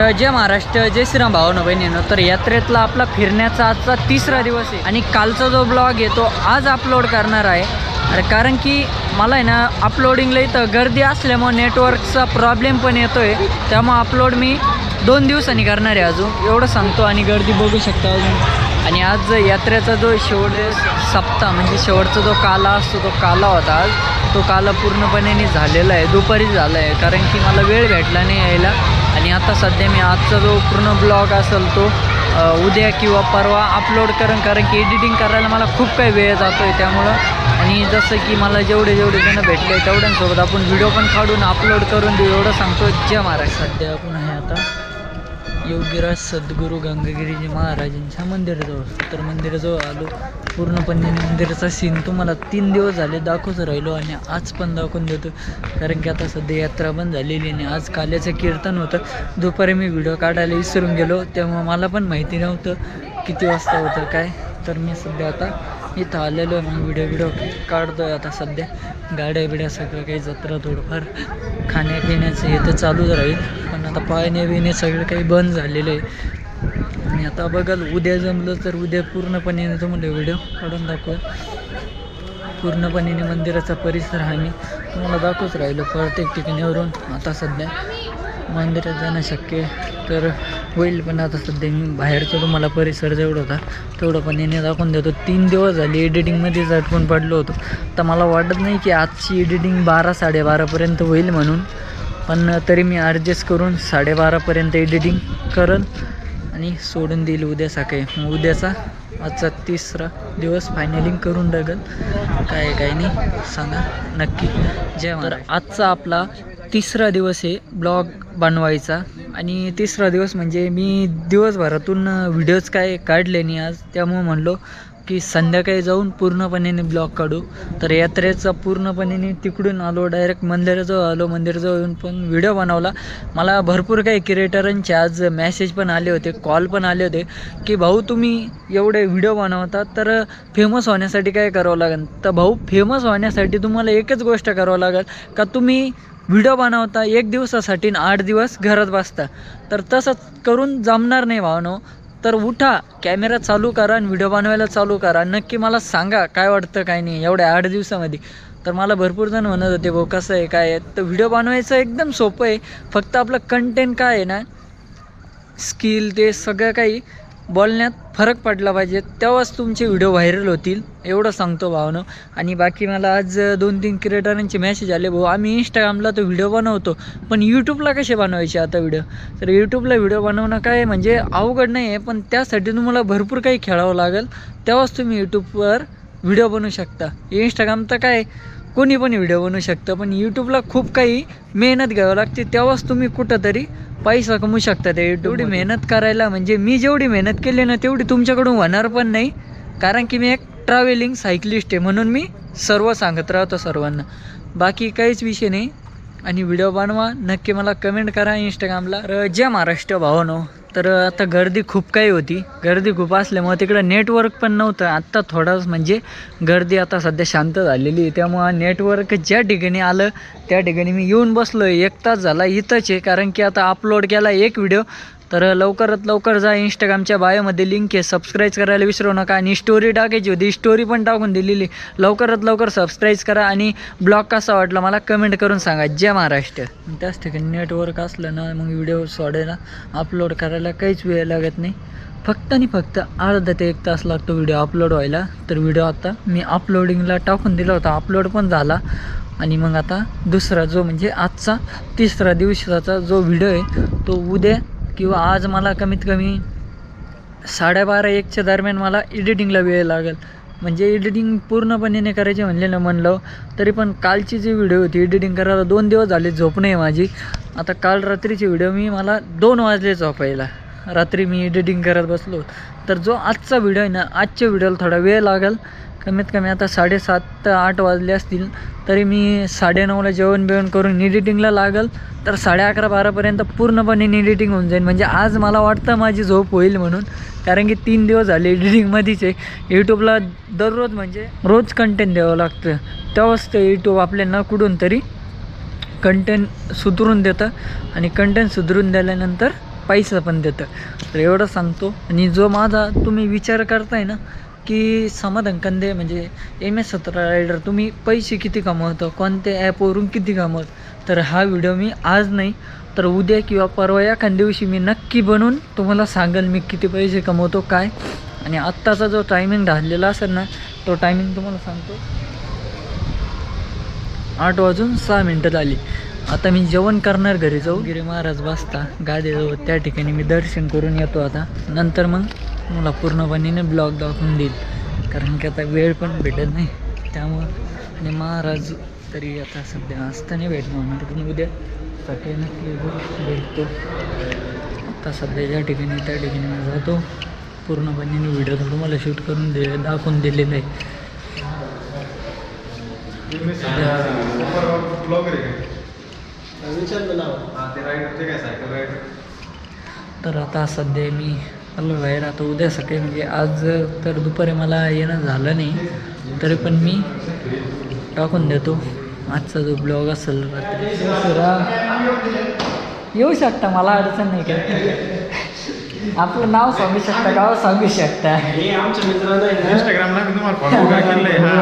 जय महाराष्ट्र जय श्रीराम भाऊ बहिणीनं तर यात्रेतला आपला फिरण्याचा आजचा तिसरा दिवस आहे. आणि कालचा जो ब्लॉग आहे तो आज अपलोड करणार आहे. अरे कारण की मला आहे ना अपलोडिंगला इथं गर्दी असल्यामुळे नेटवर्कचा प्रॉब्लेम पण येतो आहे त्यामुळं अपलोड मी दोन दिवसांनी करणार आहे अजून. एवढं सांगतो आणि गर्दी बघू शकता अजून. आणि आज यात्रेचा जो शेवट सप्ताह म्हणजे शेवटचा जो काला असतो तो काला होता आज. तो काला पूर्णपणे झालेला आहे दुपारी झाला आहे. कारण की मला वेळ भेटला नाही यायला. आणि आता सध्या मी आजचा जो पूर्ण ब्लॉग असेल तो उद्या किंवा परवा अपलोड करेन कारण की एडिटिंग करायला मला खूप काही वेळ जातो आहे त्यामुळं. आणि जसं की मला जेवढे जेवढे जण भेटले तेवढ्यांसोबत आपण व्हिडिओ पण काढून अपलोड करून देऊ एवढं सांगतो जय महाराज. सध्या आपण आहे आता. योगीराज सद्गुरू गंगागिरीजी महाराजांच्या मंदिराजवळ. तर मंदिराजवळ आलो. पूर्णपणे मंदिराचा सीन तुम्हाला तीन दिवस झाले दाखवत राहिलो आणि आज पण दाखवून देतो. कारण की आता सध्या यात्रा पण झालेली आणि आज काल्याचं कीर्तन होतं. दुपारी मी व्हिडिओ काढायला विसरून गेलो. तेव्हा मला पण माहिती नव्हतं किती वाजता होतं काय. तर मी सध्या आता इथं आलेलो आहे मग व्हिडिओ व्हिडिओ काढतो आहे आता सध्या. गाड्या बिड्या सगळं काही जत्रा थोडंफार. खाण्यापिण्याचं हे तर चालूच राहील पण आता पाहणे बिणे सगळं काही बंद झालेलं आहे. आणि आता बघाल उद्या जमलं तर उद्या पूर्णपणे तुम्हाला व्हिडिओ काढून दाखवेल पूर्णपणे मंदिराचा परिसर हा मी तुम्हाला दाखवत राहिलो प्रत्येक ठिकाणीवरून. आता सध्या मंदिरात जाणं शक्य तर होईल पण आता सध्या मी बाहेरचा तुम्हाला परिसर जेवढा होता तेवढं पण याने दाखवून देतो. तीन दिवस झाले एडिटिंगमध्येच अटकून पडलो होतो. तर मला वाटत नाही की आजची एडिटिंग बारा साडेबारापर्यंत होईल म्हणून. पण तरी मी ॲडजस्ट करून साडेबारापर्यंत एडिटिंग करल आणि सोडून देईल उद्या सकाळी. मग उद्याचा आजचा तिसरा दिवस फायनलिंग करून टाकल. काय काय नाही सांगा. नक्की. जय तर आजचा आपला तिसरा दिवस आहे ब्लॉग बनवायचा. आणि तिसरा दिवस म्हणजे मी दिवसभरातून व्हिडिओज काय काढले नाही आज. त्यामुळं म्हणलो की संध्याकाळी जाऊन पूर्णपणे ब्लॉग काढू. तर यात्रेचा पूर्णपणे तिकडून आलो डायरेक्ट मंदिराजवळ आलो. मंदिराजवळ येऊन पण व्हिडिओ बनवला. मला भरपूर काही क्रिएटरांचे आज मेसेज पण आले होते कॉल पण आले होते की भाऊ तुम्ही एवढे व्हिडिओ बनवता तर फेमस होण्यासाठी काय करावं लागेल? तर भाऊ फेमस होण्यासाठी तुम्हाला एकच गोष्ट करावं लागेल का तुम्ही व्हिडिओ बनवता एक दिवसासाठी आठ दिवस घरात बसता. तर तसंच करून जमणार नाही भावनो. तर उठा कॅमेरा चालू करा आणि व्हिडिओ बनवायला चालू करा. नक्की मला सांगा काय वाटतं काय नाही. एवढ्या आठ दिवसामध्ये. तर मला भरपूर जण म्हणत होते भाऊ कसं आहे काय आहे? तर व्हिडिओ बनवायचं एकदम सोपं आहे. फक्त आपलं कंटेंट काय आहे ना स्किल ते सगळं काही बोलण्यात फरक पडला पाहिजे. तेव्हाच तुमचे व्हिडिओ व्हायरल होतील एवढं सांगतो भावनं. आणि बाकी मला आज दोन तीन क्रिएटरांचे मेसेज आले भाऊ आम्ही इंस्टाग्रामला तो व्हिडिओ बनवतो पण यूट्यूबला कसे बनवायचे आता व्हिडिओ? तर यूट्यूबला व्हिडिओ बनवणं काय म्हणजे अवघड नाही आहे पण त्यासाठी तुम्हाला भरपूर काही खेळावं लागेल. तेव्हाच तुम्ही यूट्यूबवर व्हिडिओ बनवू शकता. इंस्टाग्राम तर काय कोणी पण व्हिडिओ बनवू शकतं पण यूट्यूबला खूप काही मेहनत घ्यावं लागते. तेव्हाच तुम्ही कुठंतरी पैसा कमवू शकता ते तेवढी मेहनत करायला म्हणजे मी जेवढी मेहनत केली ना तेवढी तुमच्याकडून होणार पण नाही. कारण की मी एक ट्रॅव्हलिंग सायकलिस्ट आहे म्हणून मी सर्व सांगत राहतो सर्वांना. बाकी काहीच विषय नाही. आणि व्हिडिओ बनवा. नक्की मला कमेंट करा इंस्टाग्रामला जय महाराष्ट्र भावानो. तर आता गर्दी खूप काही होती. गर्दी खूप असल्यामुळे तिकडं नेटवर्क पण नव्हतं. आत्ता थोडाच म्हणजे गर्दी आता सध्या शांत झालेली आहे. त्यामुळं नेटवर्क ज्या ठिकाणी आलं त्या ठिकाणी मी येऊन बसलो आहे एक तास झाला इथंच आहे. कारण की आता अपलोड केला एक व्हिडिओ तर लवकरात लवकर जा इंस्टाग्रामच्या बायोमध्ये लिंक आहे. सबस्क्राईब करायला विसरू नका आणि स्टोरी टाकायची होती. स्टोरी पण टाकून दिलेली. लवकरात लवकर सबस्क्राईब करा आणि ब्लॉग कसा वाटला मला कमेंट करून सांगा. जय महाराष्ट्र. त्याच ठिकाणी नेटवर्क असलं ना मग व्हिडिओ सोडायला अपलोड करायला काहीच वेळ लागत नाही. फक्त आणि फक्त अर्धा ते एक तास लागतो व्हिडिओ अपलोड व्हायला. तर व्हिडिओ आता मी अपलोडिंगला टाकून दिला होता. अपलोड पण झाला. आणि मग आता दुसरा जो म्हणजे आजचा तिसरा दिवसाचा जो व्हिडिओ आहे तो उद्या किंवा आज मला कमीत कमी साडेबारा एकच्या दरम्यान मला एडिटिंगला वेळ लागेल. म्हणजे एडिटिंग पूर्णपणे नाही करायची म्हणले ना म्हणलं तरी पण कालची जी व्हिडिओ होती एडिटिंग करायला दोन दिवस झाले झोप नाही माझी. आता काल रात्रीची व्हिडिओ मी मला दोन वाजले झोपायला. रात्री मी एडिटिंग करत बसलो. तर जो आजचा व्हिडिओ आहे ना आजच्या व्हिडिओला थोडा वेळ लागेल. कमीत कमी आता साडेसात ते आठ वाजले असतील तरी मी साडेनऊला जेवण बिवण करून निडिटिंगला लागल तर साडे अकरा बारापर्यंत पूर्णपणे निडिटिंग होऊन जाईल म्हणजे आज मला वाटतं माझी झोप होईल म्हणून. कारण की तीन दिवस झाले एडिटिंगमध्येच आहे. यूट्यूबला दररोज म्हणजे रोज कंटेंट द्यावं लागतं. तेव्हाच ते यूट्यूब आपल्याला कुठून तरी कंटेंट सुधरून देतं आणि कंटेंट सुधरून दिल्यानंतर पैसा पण देतं. तर एवढं सांगतो. आणि जो माझा तुम्ही विचार करताय ना की समाधान कंदे म्हणजे एम एस सतरा रायडर तुम्ही पैसे किती कमवतो कोणत्या ॲपवरून किती कमवत? तर हा व्हिडिओ मी आज नाही तर उद्या किंवा परवा या दिवशी मी नक्की बनवून तुम्हाला सांगेल मी किती पैसे कमवतो काय? आणि आत्ताचा जो टायमिंग राहिलेला असेल ना तो टायमिंग तुम्हाला सांगतो. आठ वाजून सहा मिनटं झाली. आता मी जेवण करणार घरी जाऊ. गिरी महाराज बसता गादीजवळ त्या ठिकाणी मी दर्शन करून येतो आता. नंतर मग मला पूर्णपणे ब्लॉग दाखवून देईल. कारण की आता वेळ पण भेटत नाही. त्यामुळं आणि महाराज तरी आता सध्या असताना भेटणं होणार पण उद्या सकाळी नक्की भेटतो. आता सध्या ज्या ठिकाणी त्या ठिकाणी मी जातो. पूर्णपणे व्हिडिओ थोडं मला शूट करून दे दाखवून दिलेलं आहे. तर आता सध्या मी आलो बाहेर. आता उद्या सकाळी म्हणजे आज तर दुपारी मला येणं झालं नाही तरी पण मी टाकून देतो. आजचा जो ब्लॉग असेल रात्री. सुरा- येऊ शकता मला अडचण नाही का आपलं नाव सांगू शकता गाव सांगू शकता. इंस्टाग्रामला मी तुम्हाला फॉलो केलंय हा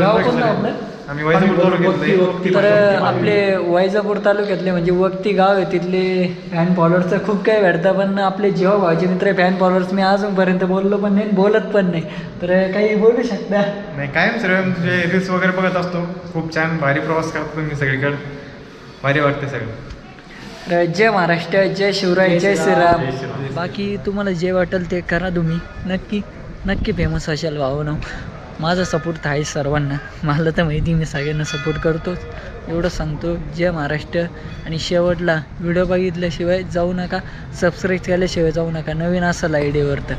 गाव कोणतं. आपलं? आम्ही वैजापूर तालुक्यातले तर आपले वैजापूर तालुक्यातले म्हणजे वक्ती गाव आहे तिथले फॅन फॉलोअर्सचं खूप काही भेटतं पण आपले जेव्हा भावाचे मित्र फॅन फॉलोअर्स मी अजूनपर्यंत बोललो पण नाही बोलत पण नाही. तर काही बोलू शकता. नाही कायम सर तुझे रील्स वगैरे बघत असतो. खूप छान भारी प्रवास करतो तुम्ही सगळीकडे. भारी वाटते सगळं. जय महाराष्ट्र जय शिवराय जय श्रीराम. जय श्रीराम. बाकी तुम्हाला जे वाटेल ते करा तुम्ही. नक्की नक्की फेमस असाल भावनं माझा सपोर्ट आहे सर्वांना. मला तर माहिती मी सगळ्यांना सपोर्ट करतोच एवढं सांगतो. जय महाराष्ट्र. आणि शेवटला व्हिडिओ बघितल्याशिवाय जाऊ नका. सबस्क्राईब केल्याशिवाय जाऊ नका. नवीन असाल आयडीवर तर.